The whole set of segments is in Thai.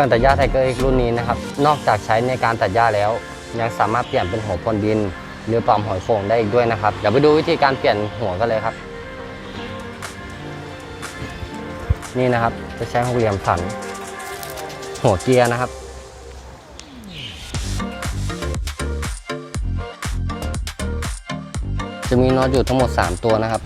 ครื่องตัดหญ้าไทเกอร์รุ่นนี้นะครับ นอกจากใช้ในการตัดหญ้าแล้ว ยังสามารถเปลี่ยนเป็นหัวพ่นดิน หรือปั๊มหอยโข่งได้อีกด้วยนะครับ เดี๋ยวไปดูวิธีการเปลี่ยนหัวกันเลยครับ นี่นะครับจะใช้หกเหลี่ยมสัน หัวเกียร์นะครับจะมีน็อตอยู่ทั้งหมด 3 ตัวนะครับ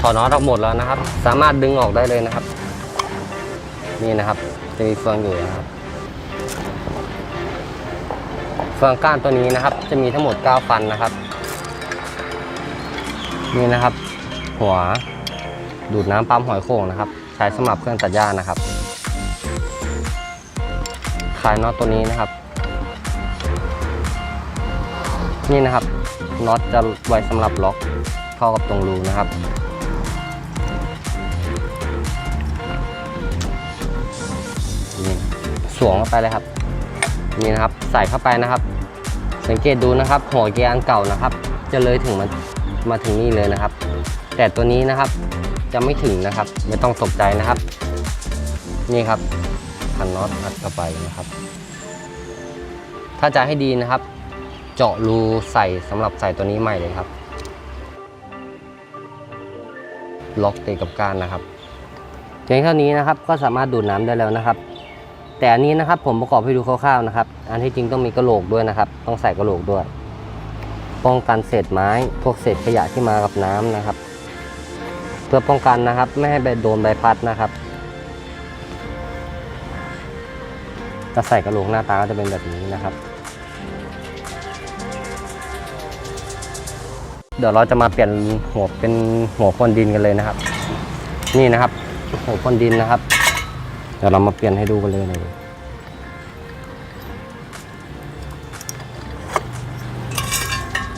ถอดน็อตออกหมดแล้วนะครับ สามารถดึงออกได้เลยนะครับ นี่นะครับจะมีเฟืองอยู่นะครับเฟืองก้านตัวนี้นะครับ จะมีทั้งหมด 9 ฟันนะครับ นี่นะครับ หัวดูดน้ำปั๊มหอยโข่งนะครับ ใช้สำหรับเครื่องตัดหญ้านะครับคลายน็อตตัวนี้นะครับ นี่นะครับน็อตจะไว้สำหรับล็อกเข้ากับตรงรูนะครับ สวมเข้าไปเลยครับ นี่นะครับใส่เข้าไปนะครับ สังเกตดูนะครับหัวเกียร์อันเก่านะครับ จะเลยถึงมามาถึงนี่เลยนะครับ แต่ตัวนี้นะครับจะไม่ถึงนะครับ ไม่ต้องตกใจนะครับ นี่ครับพันน็อตอัดเข้าไปนะครับ ถ้าจะให้ดีนะครับ เจาะรูใส่สำหรับใส่ตัวนี้ใหม่เลยครับ ล็อกติดกับก้านนะครับเพียงเท่านี้นะครับก็สามารถดูดน้ำได้แล้วนะครับ แต่อันนี้นะครับผมประกอบให้ดูคร่าวๆนะครับ อันที่จริงต้องมีกระโหลกด้วยนะครับ ต้องใส่กระโหลกด้วย ป้องกันเศษไม้ พวกเศษขยะที่มากับน้ำนะครับ เพื่อป้องกันนะครับ ไม่ให้ไปโดนใบพัดนะครับจะใส่กระโหลกหน้าตาก็จะเป็นแบบนี้นะครับ เดี๋ยวเราจะมาเปลี่ยนหัวเป็นหัวพ่นดินกันเลยนะครับ นี่นะครับหัวพ่นดินนะครับ เดี๋ยวเรามาเปลี่ยนให้ดูกันเลยเลย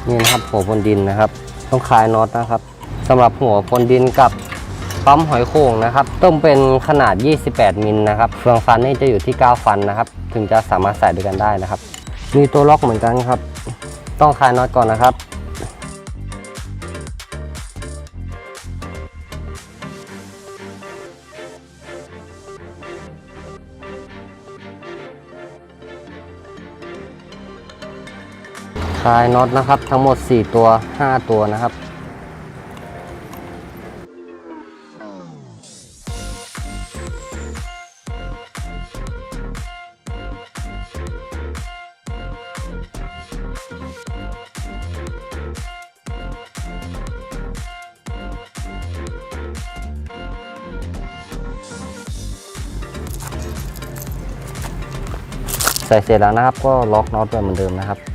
นี่นะครับหัวพ่นดินนะครับ ต้องคลายน็อตนะครับสำหรับหัวพ่นดินกับปั๊มหอยโข่งนะครับ ต้องเป็นขนาด 28 มิลนะครับเฟืองฟันนี่จะอยู่ที่ 9 ฟันนะครับ ถึงจะสามารถใส่ด้วยกันได้นะครับ มีตัวล็อกเหมือนกันครับ ต้องคลายน็อตก่อนนะครับ คลายน็อตนะครับ ทั้งหมด 4 ตัว 5 ตัวนะครับใส่เสร็จแล้วนะครับ ก็ล็อกน็อตไว้เหมือนเดิมนะครับ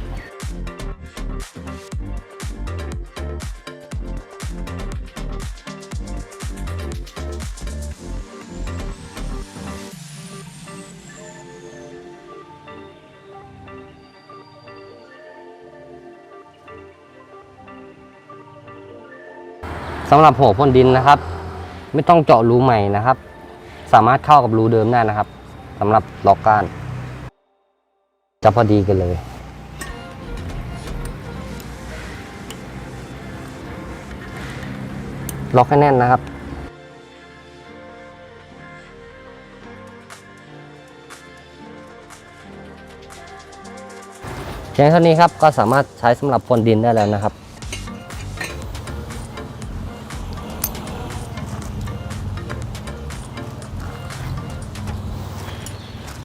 สำหรับหัวพ่นดินนะครับ ไม่ต้องเจาะรูใหม่นะครับ สามารถเข้ากับรูเดิมได้นะครับสำหรับล็อกก้าน จะพอดีกันเลย ล็อกให้แน่นนะครับเพียงเท่านี้ครับก็สามารถใช้สำหรับพ่นดินได้แล้วนะครับ